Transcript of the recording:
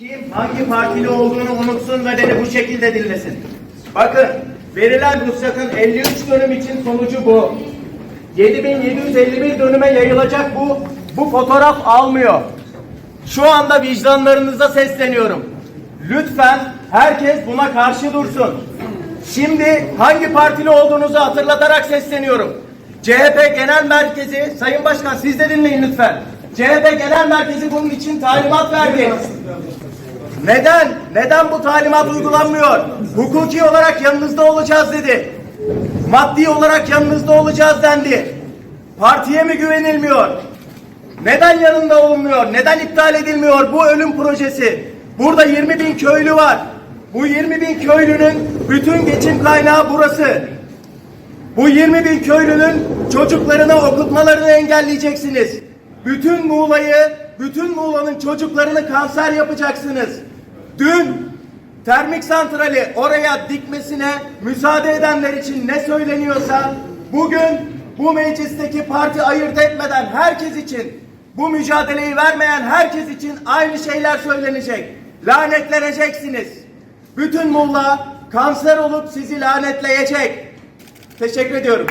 Kim hangi partili olduğunu unutsun ve beni bu şekilde dinlesin. Bakın verilen ruhsatın 53 dönüm için sonucu bu. 7751 dönüme yayılacak bu. Bu fotoğraf almıyor. Şu anda vicdanlarınıza sesleniyorum. Lütfen herkes buna karşı dursun. Şimdi hangi partili olduğunuzu hatırlatarak sesleniyorum. CHP Genel Merkezi, Sayın Başkan siz de dinleyin lütfen. CHP Genel Merkezi bunun için talimat verdi. Neden? Neden bu talimat uygulanmıyor? Hukuki olarak yanınızda olacağız dedi. Maddi olarak yanınızda olacağız dendi. Partiye mi güvenilmiyor? Neden yanında olunmuyor? Neden iptal edilmiyor bu ölüm projesi? Burada 20 bin köylü var. Bu 20 bin köylünün bütün geçim kaynağı burası. Bu 20 bin köylünün çocuklarını okutmalarını engelleyeceksiniz. Bütün Muğla'yı, bütün Muğla'nın çocuklarını kanser yapacaksınız. Dün termik santrali oraya dikmesine müsaade edenler için ne söyleniyorsa bugün bu meclisteki parti ayırt etmeden herkes için bu mücadeleyi vermeyen herkes için aynı şeyler söylenecek. Lanetleneceksiniz. Bütün Muğla kanser olup sizi lanetleyecek. Teşekkür ediyorum.